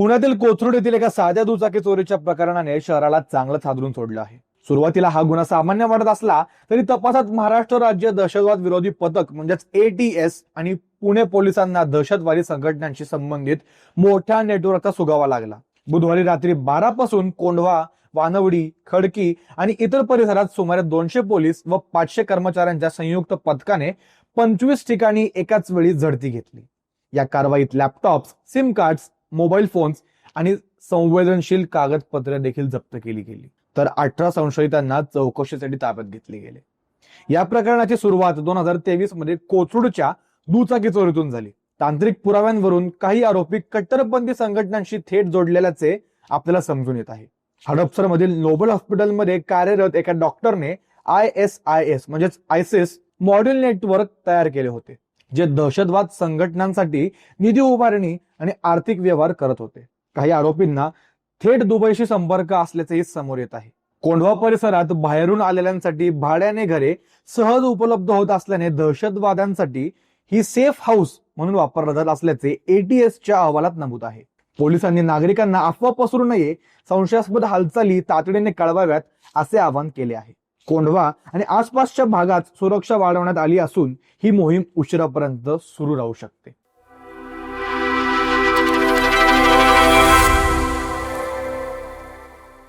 पुण्यातील कोथरूड येथील एका साध्या दुचाकी चोरीच्या प्रकरणाने शहराला चांगलंच हादरून सोडलं आहे. सुरुवातीला हा गुन्हा सामान्य वाटत असला तरी तपासात महाराष्ट्र राज्य दहशतवाद विरोधी पथक म्हणजेच एटीएस आणि पुणे पोलिसांना दहशतवादी संघटनांशी संबंधित मोठ्या नेटवर्कचा सुगावा लागला. बुधवारी रात्री बारा पासून कोंढवा वानवडी खडकी आणि इतर परिसरात सुमारे दोनशे पोलीस व पाचशे कर्मचाऱ्यांच्या संयुक्त पथकाने पंचवीस ठिकाणी एकाच वेळी झडती घेतली. या कारवाईत laptops sim cards mobile phones आणि संवेदनशील कागदपत्रे देखील जप्त केली गेली. तर अठरा संशयितांना चौकशीसाठी ताब्यात घेतले गेले. या प्रकरणाची सुरुवात दोन हजार तेवीसमध्ये कोथरूडच्या दुचाकी चोरीतून झाली. तांत्रिक पुराव्यांवरून काही आरोपी कट्टरपंथी संघटनांशी थेट जोडलेल्याचे आपल्याला समजून येत आहे. हडपसर मधील नोबल हॉस्पिटलमध्ये कार्यरत एका डॉक्टरने आय एस आय एस म्हणजेच आयसिस मॉड्यूल नेटवर्क तयार केले होते. जे दहशतवाद संघटनांसाठी निधी उभारणी आणि आर्थिक व्यवहार करत होते. काही आरोपींना थेट दुबईशी संपर्क असल्याचेही समोर येत आहे. कोंढवा परिसरात बाहेरून आलेल्यांसाठी भाड्याने घरे सहज उपलब्ध होत असल्याने दहशतवाद्यांसाठी ही सेफ हाऊस म्हणून वापरला जात असल्याचे एटीएसच्या अहवालात नमूद आहे. पोलिसांनी नागरिकांना अफवा पसरू नये संशयास्पद हालचाली तातडीने कळवाव्यात असे आवाहन केले आहे. कोंढवा आणि आसपासच्या भागात सुरक्षा वाढवण्यात आली असून ही मोहीम उशिरापर्यंत सुरू राहू शकते.